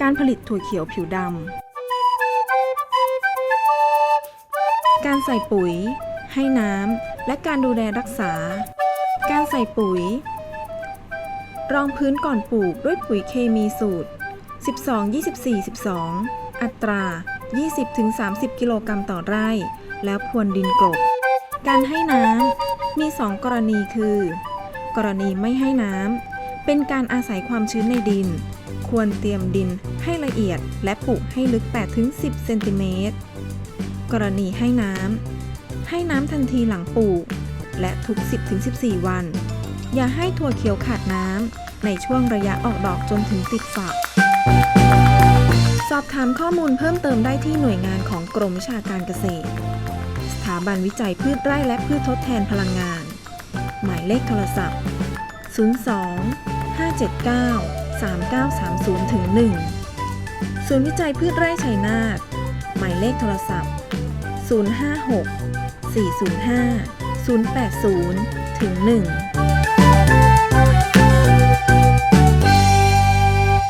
การผลิตถั่วเขียวผิวดำ การใส่ปุ๋ย ให้น้ำ และการดูแลรักษา การใส่ปุ๋ย รองพื้นก่อนปลูกด้วยปุ๋ยเคมีสูตร 12 24 12 อัตรา 20-30 กิโลกรัมต่อไร่ แล้วพรวนดินกลบ การให้น้ำ มี 2 กรณีคือ กรณีไม่ให้น้ำ เป็นการอาศัยความชื้นในดิน ควรเตรียมดินให้ละเอียดและปลูกให้ลึก 8-10 เซนติเมตร กรณีให้น้ำ ให้น้ำทันทีหลังปลูก และทุก 10-14 วัน อย่าให้ถั่วเขียวขาดน้ำ ในช่วงระยะออกดอกจนถึงติดฝัก สอบถามข้อมูลเพิ่มเติมได้ที่หน่วยงานของกรมวิชาการเกษตร สถาบันวิจัยพืชไร่และพืชทดแทนพลังงาน หมายเลขโทรศัพท์02 579 3930ถึง1ศูนย์วิจัยพืชไร่ชัยนาทหมายเลขโทรศัพท์ 056 405 080ถึง1